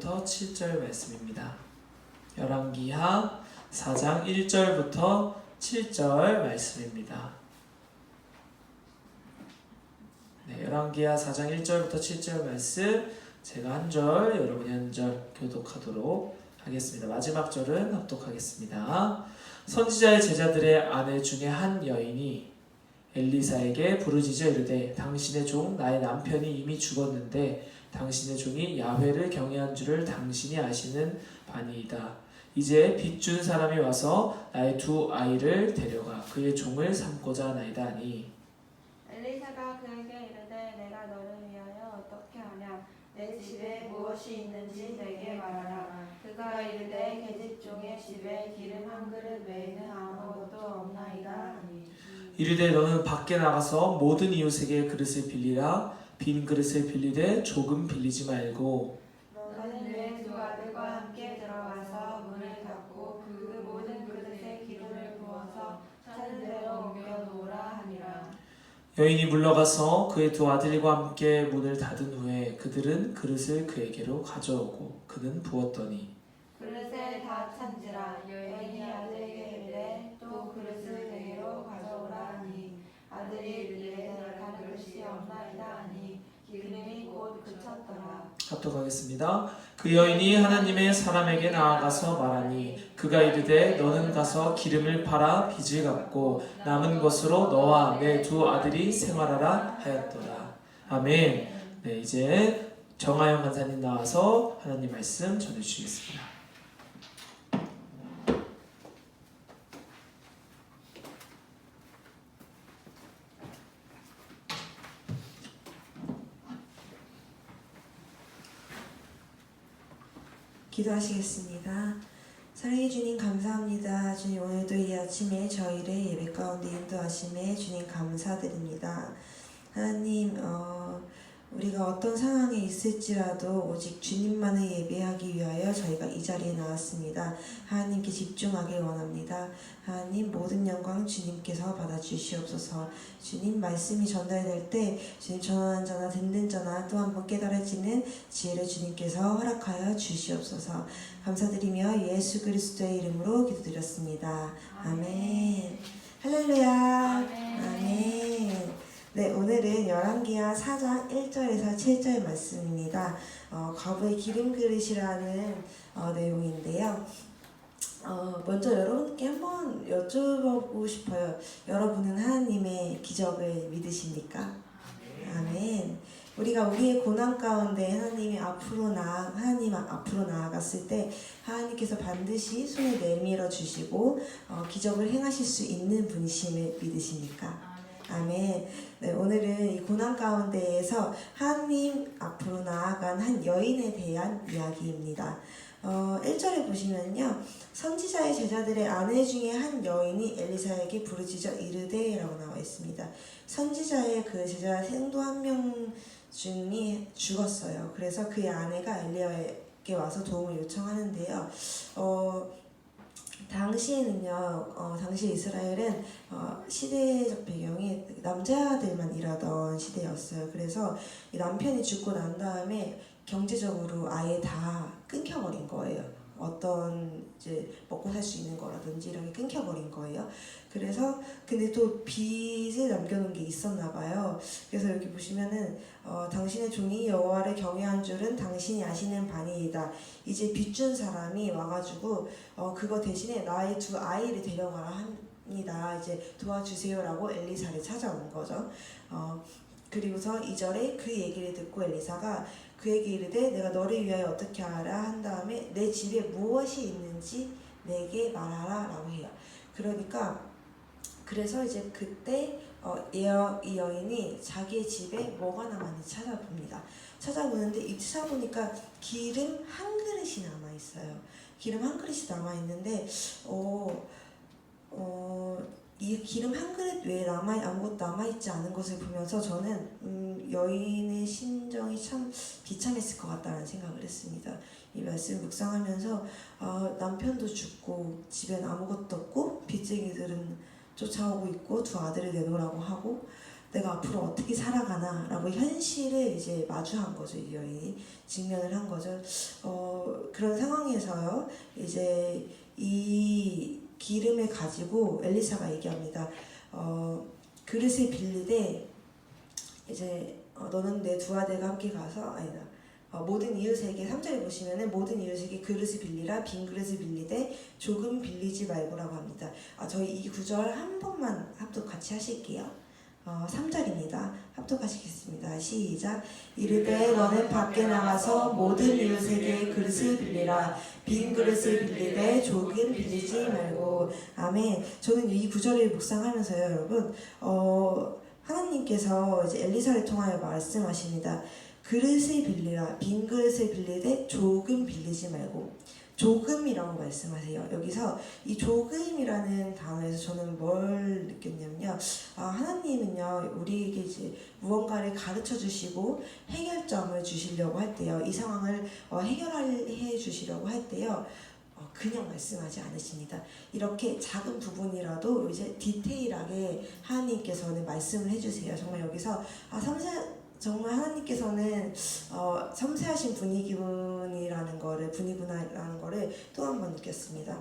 1절부터 7절 말씀입니다. 열왕기하 4장 1절부터 7절 말씀입니다. 네, 열왕기하 4장 1절부터 7절 말씀 제가 한 절, 여러분이 한 절 교독하도록 하겠습니다. 마지막 절은 합독하겠습니다. 선지자의 제자들의 아내 중에 한 여인이 엘리사에게 부르짖어 이르되 당신의 종 나의 남편이 이미 죽었는데 당신의 종이 야훼를 경외한 줄을 당신이 아시는 바니이다. 이제 빚 준 사람이 와서 나의 두 아이를 데려가 그의 종을 삼고자 하나이다 하니. 엘리사가 그에게 이르되 내가 너를 위하여 어떻게 하냐? 내 집에 무엇이 있는지 내게 말하라. 그가 이르되 계집 종의 집에 기름 한 그릇 외에는 아무것도 없나이다 하니. 이르되 너는 밖에 나가서 모든 이웃에게 그릇을 빌리라 빈 그릇을 빌리되 조금 빌리지 말고 너는 내두 아들과 함께 들어가서 문을 닫고 그 모든 그릇에 기름을 부어서 찾은 대로 옮겨 놓으라 하니라. 여인이 물러가서 그의 두 아들과 함께 문을 닫은 후에 그들은 그릇을 그에게로 가져오고 그는 부었더니 그릇에 다 찬지라 여인이 아들에게 이르되 또 그릇을 내게로 가져오라 하니 아들이 이르되 내가 그릇이 없나이다 하니 기름이 곧 그쳤더라 합독하겠습니다. 그 여인이 하나님의 사람에게 나아가서 말하니 그가 이르되 너는 가서 기름을 팔아 빚을 갚고 남은 것으로 너와 내 두 아들이 생활하라 하였더라. 아멘. 네 이제 정하영 간사님 나와서 하나님 말씀 전해주시겠습니다. 기도하시겠습니다. 사랑해 주님 감사합니다. 주님 오늘도 이 아침에 저희를 예배 가운데 인도하심에 주님 감사드립니다. 하나님 어, 우리가 어떤 상황에 있을지라도 오직 주님만을 예배하기 위하여 저희가 이 자리에 나왔습니다. 하나님께 집중하길 원합니다. 하나님 모든 영광 주님께서 받아주시옵소서. 주님 말씀이 전달될 때 주님 전하는 자나 듣는 자나 또 한 번 깨달아지는 지혜를 주님께서 허락하여 주시옵소서. 감사드리며 예수 그리스도의 이름으로 기도드렸습니다. 아멘. 할렐루야. 아멘. 네, 오늘은 열왕기하 4장 1절에서 7절 말씀입니다. 어, 과부의 기름 그릇이라는 어, 내용인데요. 어, 먼저 여러분께 한번 여쭤보고 싶어요. 여러분은 하나님의 기적을 믿으십니까? 아멘. 우리가 우리의 고난 가운데 하나님이 앞으로 나 하나님 앞으로 나아갔을 때 하나님께서 반드시 손을 내밀어 주시고 어, 기적을 행하실 수 있는 분이심을 믿으십니까? 아멘. 네, 오늘은 이 고난 가운데에서 하나님 앞으로 나아간 한 여인에 대한 이야기입니다. 어, 1절에 보시면요. 선지자의 제자들의 아내 중에 한 여인이 엘리사에게 부르짖어 이르되라고 나와 있습니다. 선지자의 그 제자 생도 한 명 중이 죽었어요. 그래서 그의 아내가 엘리야에게 와서 도움을 요청하는데요. 어, 당시에는요, 어, 당시 이스라엘은 어, 시대적 배경이 남자들만 일하던 시대였어요. 그래서 이 남편이 죽고 난 다음에 경제적으로 아예 다 끊겨버린 거예요. 어떤 이제 먹고 살 수 있는 거라든지 이런 게 끊겨버린 거예요. 그래서 근데 또 빚을 남겨놓은 게 있었나 봐요. 그래서 여기 보시면은 어, 당신의 종이 여호와를 경외한 줄은 당신이 아시는 바니이다. 이제 빚 준 사람이 와가지고 어, 그거 대신에 나의 두 아이를 데려가라 합니다. 이제 도와주세요라고 엘리사를 찾아온 거죠. 어, 그리고서 2절에 그 얘기를 듣고 엘리사가 그에게 이르되 내가 너를 위하여 어떻게 하라 한 다음에 내 집에 무엇이 있는지 내게 말하라 라고 해요. 그러니까 그래서 이제 그때 어, 이, 여, 이 여인이 자기의 집에 뭐가 남았는지 찾아봅니다. 찾아보는데 이 찾아보니까 기름 한 그릇이 남아 있어요. 기름 한 그릇이 남아 있는데 어, 어, 이 기름 한 그릇 외에 남아 아무것도 남아 있지 않은 것을 보면서 저는 음, 여인의 심정이 참 비참했을 것 같다는 생각을 했습니다. 이 말씀 묵상하면서 어, 남편도 죽고 집엔 아무것도 없고 빚쟁이들은 쫓아오고 있고 두 아들을 내놓으라고 하고 내가 앞으로 어떻게 살아가나라고 현실을 이제 마주한 거죠 이 여인이 직면을 한 거죠. 어, 그런 상황에서요 이제 이 기름을 가지고 엘리사가 얘기합니다. 어, 그릇을 빌리되 이제 어, 너는 내 두 아들과 함께 가서 아니다. 어, 모든 이웃에게 3절에 보시면은 모든 이웃에게 그릇을 빌리라 빈 그릇을 빌리되 조금 빌리지 말고라고 합니다. 아, 저희 이 구절 한 번만 합독 같이 하실게요. 어, 3절입니다. 합독하시겠습니다. 시작. 이르되 너는 밖에 나가서 모든 이웃에게 그릇을 빌리라 빈 그릇을 빌리되 조금 빌리지 말고 아멘. 저는 이 구절을 묵상하면서요, 여러분. 어, 하나님께서 이제 엘리사를 통하여 말씀하십니다. 그릇을 빌리라 빈 그릇을 빌리되 조금 빌리지 말고 조금이라고 말씀하세요. 여기서 이 조금이라는 단어에서 저는 뭘 느꼈냐면요. 아, 하나님은요, 우리에게 이제 무언가를 가르쳐 주시고 해결점을 주시려고 할 때요. 이 상황을 어, 해결해 주시려고 할 때요. 어, 그냥 말씀하지 않으십니다. 이렇게 작은 부분이라도 이제 디테일하게 하나님께서는 말씀을 해주세요. 정말 여기서 아 섬세 정말 하나님께서는 어, 섬세하신 분이기분이라는 거를 분이구나라는 거를 또 한 번 느꼈습니다.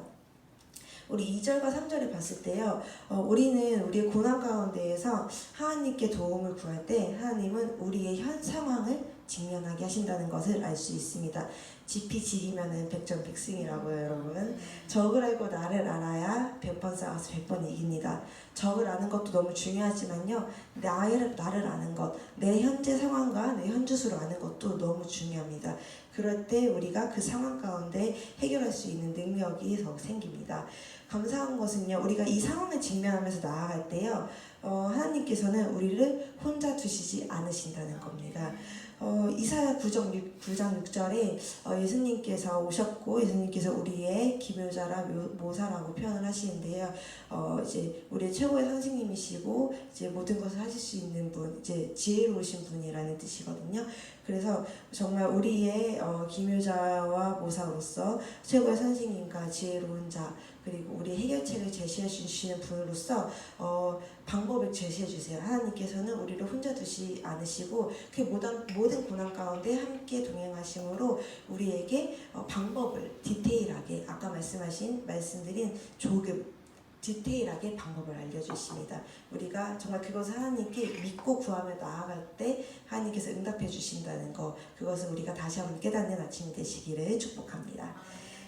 우리 2절과 3절을 봤을 때요, 어, 우리는 우리의 고난 가운데에서 하나님께 도움을 구할 때 하나님은 우리의 현 상황을 직면하게 하신다는 것을 알 수 있습니다. 지피 지기면은 백전 백승이라고요, 여러분. 적을 알고 나를 알아야 100번 싸워서 100번 이깁니다. 적을 아는 것도 너무 중요하지만요. 나를, 나를 아는 것, 내 현재 상황과 내 현주소를 아는 것도 너무 중요합니다. 그럴 때 우리가 그 상황 가운데 해결할 수 있는 능력이 더 생깁니다. 감사한 것은요, 우리가 이 상황을 직면하면서 나아갈 때요, 어, 하나님께서는 우리를 혼자 두시지 않으신다는 겁니다. 어, 이사야 9장, 6, 9장 6절에 어, 예수님께서 오셨고 예수님께서 우리의 기묘자라 묘- 모사라고 표현을 하시는데요. 어, 이제 우리의 최고의 선생님이시고 이제 모든 것을 하실 수 있는 분, 이제 지혜로우신 분이라는 뜻이거든요. 그래서 정말 우리의 어, 기묘자와 모사로서 최고의 선생님과 지혜로운 자 그리고 우리 해결책을 제시해 주시는 분으로서 어, 방법을 제시해 주세요. 하나님께서는 우리를 혼자 두지 않으시고 그 모든 모든 고난 가운데 함께 동행하심으로 우리에게 어, 방법을 디테일하게 아까 말씀하신 말씀드린 조금 디테일하게 방법을 알려주십니다. 우리가 정말 그것을 하나님께 믿고 구하며 나아갈 때 하나님께서 응답해 주신다는 거 그것을 우리가 다시 한번 깨닫는 아침이 되시기를 축복합니다.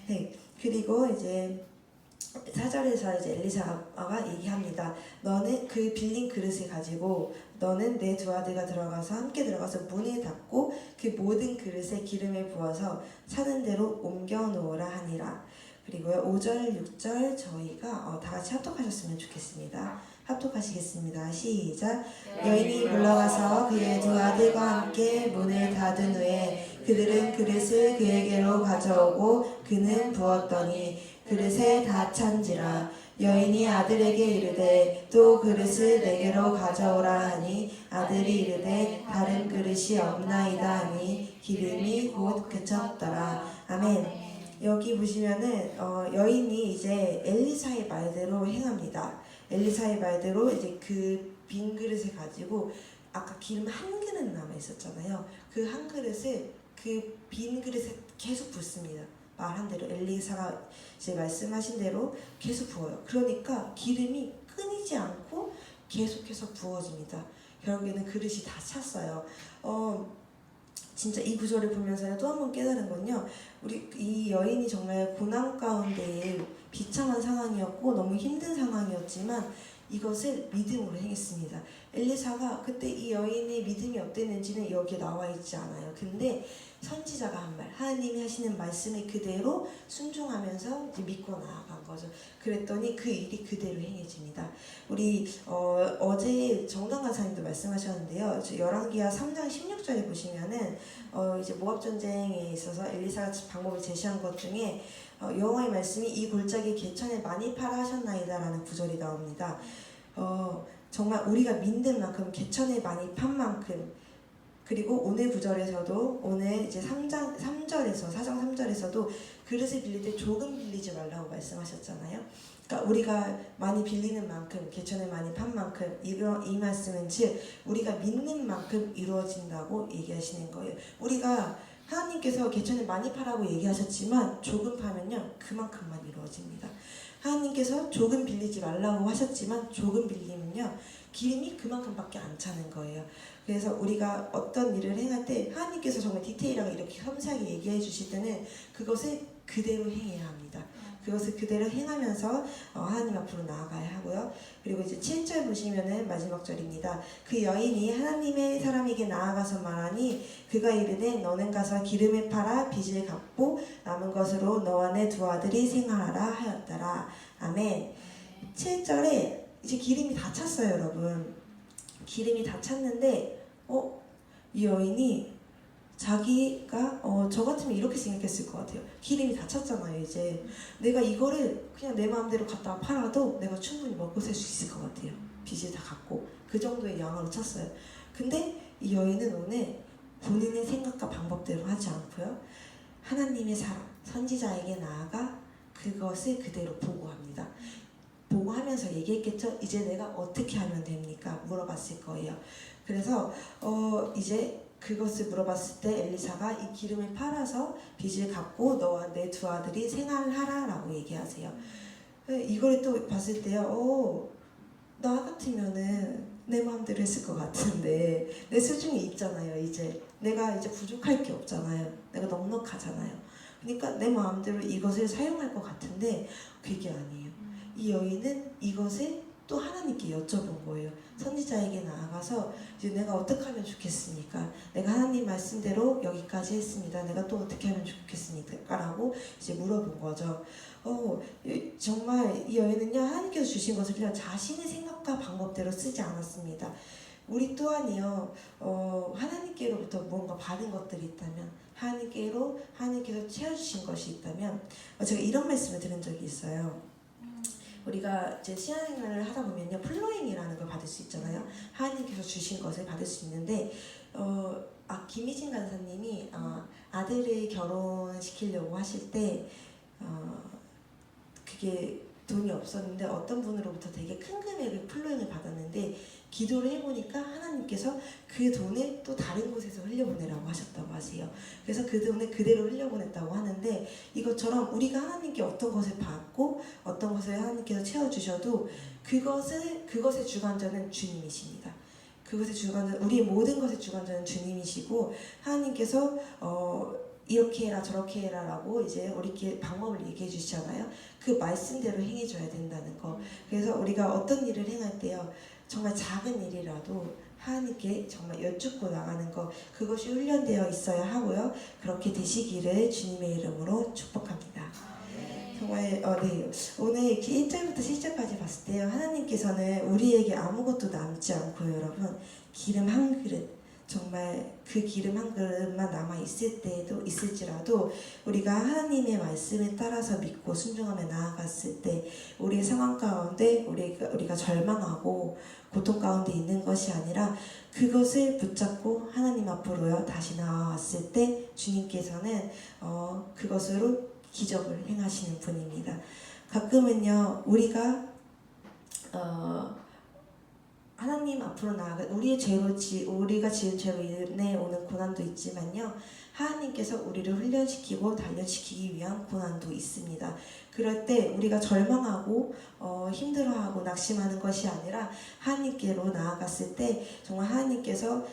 네 그리고 이제 사절에서 이제 엘리사가 얘기합니다. 너는 그 빌린 그릇을 가지고 너는 내 두 아들과 들어가서 함께 들어가서 문을 닫고 그 모든 그릇에 기름을 부어서 사는 대로 옮겨 하니라. 그리고요 5절 6절 저희가 어, 다 같이 합독하셨으면 좋겠습니다. 합독하시겠습니다. 시작. 여인이 물러가서 그의 두 아들과 함께 문을 닫은 후에 그들은 그릇을 그에게로 가져오고 그는 부었더니 그릇에 다 찬지라 여인이 아들에게 이르되 또 그릇을 내게로 가져오라 하니 아들이 이르되 다른 그릇이 없나이다 하니 기름이 곧 그쳤더라 아멘 여기 보시면은 어, 여인이 이제 엘리사의 말대로 행합니다 엘리사의 말대로 이제 그 빈 그릇을 가지고 아까 기름 한 그릇 남아 있었잖아요 그 한 그릇을 그 빈 그릇에 계속 붓습니다 말한 대로 엘리사가 이제 말씀하신 대로 계속 부어요. 그러니까 기름이 끊이지 않고 계속해서 부어집니다. 결국에는 그릇이 다 찼어요. 어, 진짜 이 구절을 보면서 또 한 번 깨달은 건요. 우리 이 여인이 정말 고난 가운데 비참한 상황이었고 너무 힘든 상황이었지만 이것을 믿음으로 행했습니다. 엘리사가 그때 이 여인의 믿음이 어땠는지는 여기에 나와 있지 않아요. 근데 선지자가 한 말, 하나님이 하시는 말씀을 그대로 순종하면서 믿고 나아간 거죠. 그랬더니 그 일이 그대로 행해집니다. 우리 어, 어제 정당 간사님도 말씀하셨는데요. 저 열왕기하 3장 16절에 보시면은 어, 이제 모압 전쟁에 있어서 엘리사가 방법을 제시한 것 중에 어, 여호와의 말씀이 이 골짜기 개천에 많이 팔아 하셨나이다라는 구절이 나옵니다. 어, 정말 우리가 믿는 만큼 개천에 많이 판 만큼 그리고 오늘 구절에서도 오늘 이제 3장 3절에서 4장 3절에서도 그릇을 빌릴 때 조금 빌리지 말라고 말씀하셨잖아요. 그러니까 우리가 많이 빌리는 만큼 개천을 많이 판 만큼 이러, 이 말씀은 즉 우리가 믿는 만큼 이루어진다고 얘기하시는 거예요. 우리가 하나님께서 개천을 많이 파라고 얘기하셨지만 조금 파면요 그만큼만 이루어집니다. 하나님께서 조금 빌리지 말라고 하셨지만 조금 빌리면요 기름이 그만큼밖에 안 차는 거예요. 그래서 우리가 어떤 일을 행할 때 하나님께서 정말 디테일하게 이렇게 섬세하게 얘기해 주실 때는 그것을 그대로 행해야 합니다. 그것을 그대로 행하면서 어, 하나님 앞으로 나아가야 하고요. 그리고 이제 7절 보시면은 마지막 절입니다. 그 여인이 하나님의 사람에게 나아가서 말하니 그가 이르되 너는 가서 기름을 팔아 빚을 갚고 남은 것으로 너와 내 두 아들이 생활하라 하였더라. 아멘. 7절에 이제 기름이 다 찼어요, 여러분. 기름이 다 찼는데 어? 이 여인이 자기가 어, 저 같으면 이렇게 생각했을 것 같아요. 기름이 다 찼잖아요, 이제. 내가 이거를 그냥 내 마음대로 갖다가 팔아도 내가 충분히 먹고 살 수 있을 것 같아요. 빚을 다 갚고 그 정도의 양으로 찼어요. 근데 이 여인은 오늘 본인의 생각과 방법대로 하지 않고요. 하나님의 사람, 선지자에게 나아가 그것을 그대로 보고합니다. 보고하면서 얘기했겠죠. 이제 내가 어떻게 하면 됩니까? 물어봤을 거예요. 그래서 어 이제 그것을 물어봤을 때 엘리사가 이 기름을 팔아서 빚을 갚고 너와 내 두 아들이 생활을 하라라고 얘기하세요. 이걸 또 봤을 때요. 어, 나 같으면은 내 마음대로 했을 것 같은데 내 수중에 있잖아요. 이제 내가 이제 부족할 게 없잖아요. 내가 넉넉하잖아요. 그러니까 내 마음대로 이것을 사용할 것 같은데 그게 아니에요. 이 여인은 이것을 또 하나님께 여쭤본 거예요. 선지자에게 나아가서 이제 내가 어떻게 하면 좋겠습니까? 내가 하나님 말씀대로 여기까지 했습니다. 내가 또 어떻게 하면 좋겠습니까? 라고 이제 물어본 거죠. 어, 이- 정말 이 여인은요, 하나님께서 주신 것을 그냥 자신의 생각과 방법대로 쓰지 않았습니다. 우리 또한이요, 어, 하나님께로부터 뭔가 받은 것들이 있다면, 하나님께로, 하나님께서 채워주신 것이 있다면, 어, 제가 이런 말씀을 들은 적이 있어요. 우리가 이제 신앙생활을 하다 보면요 플로잉이라는 걸 받을 수 있잖아요. 하나님께서 주신 것을 받을 수 있는데 어, 아 김희진 간사님이 어, 아들을 결혼시키려고 하실 때 어, 그게 돈이 없었는데 어떤 분으로부터 되게 큰 금액의 플로잉을 받았는데 기도를 해보니까 하나님께서 그 돈을 또 다른 곳에서 흘려보내라고 하셨다고 하세요. 그래서 그 돈을 그대로 흘려보냈다고 하는데 이것처럼 우리가 하나님께 어떤 것을 받고 어떤 것을 하나님께서 채워주셔도 그것을 그것의 주관자는 주님이십니다. 그것의 주관자 우리의 모든 것의 주관자는 주님이시고 하나님께서 어 이렇게 해라 저렇게 해라 라고 이제 우리께 방법을 얘기해 주시잖아요. 그 말씀대로 행해줘야 된다는 거. 그래서 우리가 어떤 일을 행할 때요 정말 작은 일이라도 하나님께 정말 여쭙고 나가는 것 그것이 훈련되어 있어야 하고요. 그렇게 되시기를 주님의 이름으로 축복합니다. 정말 어, 네. 오늘 이렇게 1절부터 7절까지 봤을 때요. 하나님께서는 우리에게 아무것도 남지 않고요, 여러분. 기름 한 그릇 정말 그 기름 한 그릇만 남아 있을 때도 있을지라도 우리가 하나님의 말씀에 따라서 믿고 순종하며 나아갔을 때 우리의 상황 가운데 우리가 우리가 절망하고 고통 가운데 있는 것이 아니라 그것을 붙잡고 하나님 앞으로요 다시 나아왔을 때 주님께서는 어 그것으로 기적을 행하시는 분입니다. 가끔은요 우리가 어 하나님 앞으로 나아가 우리의 죄로 지 우리가 지은 죄로 인해 오는 고난도 있지만요 하나님께서 우리를 훈련시키고 단련시키기 위한 고난도 있습니다. 그럴 때 우리가 절망하고 어, 힘들어하고 낙심하는 것이 아니라 하나님께로 나아갔을 때 정말 하나님께서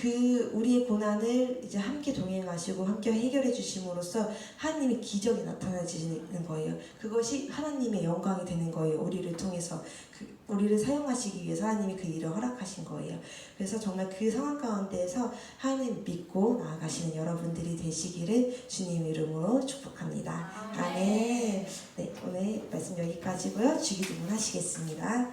그 우리의 고난을 이제 함께 동행하시고 함께 해결해 주심으로써 하나님의 기적이 나타나지는 거예요. 그것이 하나님의 영광이 되는 거예요. 우리를 통해서 그 우리를 사용하시기 위해서 하나님이 그 일을 허락하신 거예요. 그래서 정말 그 상황 가운데에서 하나님 믿고 나아가시는 여러분들이 되시기를 주님 이름으로 축복합니다. 아멘. 네, 오늘 말씀 여기까지고요. 주기도문 하시겠습니다.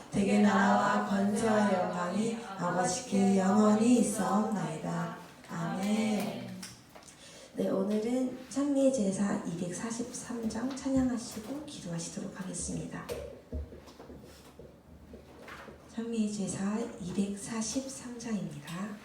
대개 나라와 권세와 영광이 아버지께 영원히 있사옵나이다. 아멘. 네 오늘은 찬미의 제사 243장 찬양하시고 기도하시도록 하겠습니다. 찬미의 제사 243장입니다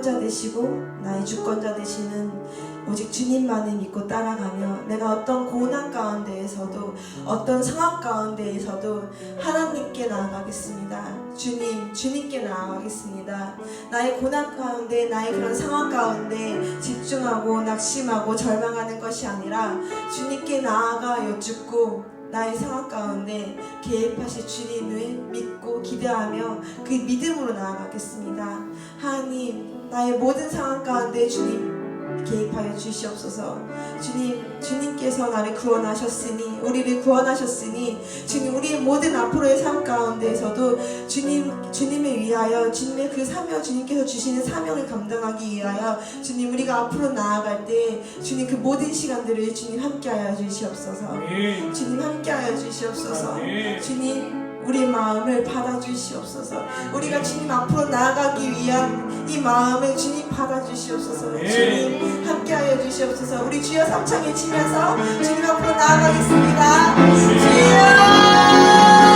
구원자 되시고 나의 주권자 되시는 오직 주님만을 믿고 따라가며 내가 어떤 고난 가운데에서도 어떤 상황 가운데에서도 하나님께 나아가겠습니다. 주님 주님께 나아가겠습니다. 나의 고난 가운데 나의 그런 상황 가운데 집중하고 낙심하고 절망하는 것이 아니라 주님께 나아가 여쭙고 나의 상황 가운데 개입하실 주님을 믿고 기대하며 그 믿음으로 나아가겠습니다. 하나님, 나의 모든 상황 가운데 주님 개입하여 주시옵소서. 주님, 주님께서 나를 구원하셨으니, 우리를 구원하셨으니, 주님, 우리의 모든 앞으로의 삶 가운데에서도 주님, 주님을 위하여, 주님의 그 사명, 주님께서 주시는 사명을 감당하기 위하여, 주님, 우리가 앞으로 나아갈 때, 주님 그 모든 시간들을 주님 함께하여 주시옵소서. 주님 함께하여 주시옵소서. 주님 우리 마음을 받아주시옵소서. 우리가 주님 앞으로 나아가기 위한 이 마음을 주님 받아주시옵소서. 아멘. 주님 함께하여 주시옵소서. 우리 주여 삼창에 치면서 주님 앞으로 나아가겠습니다. 주여.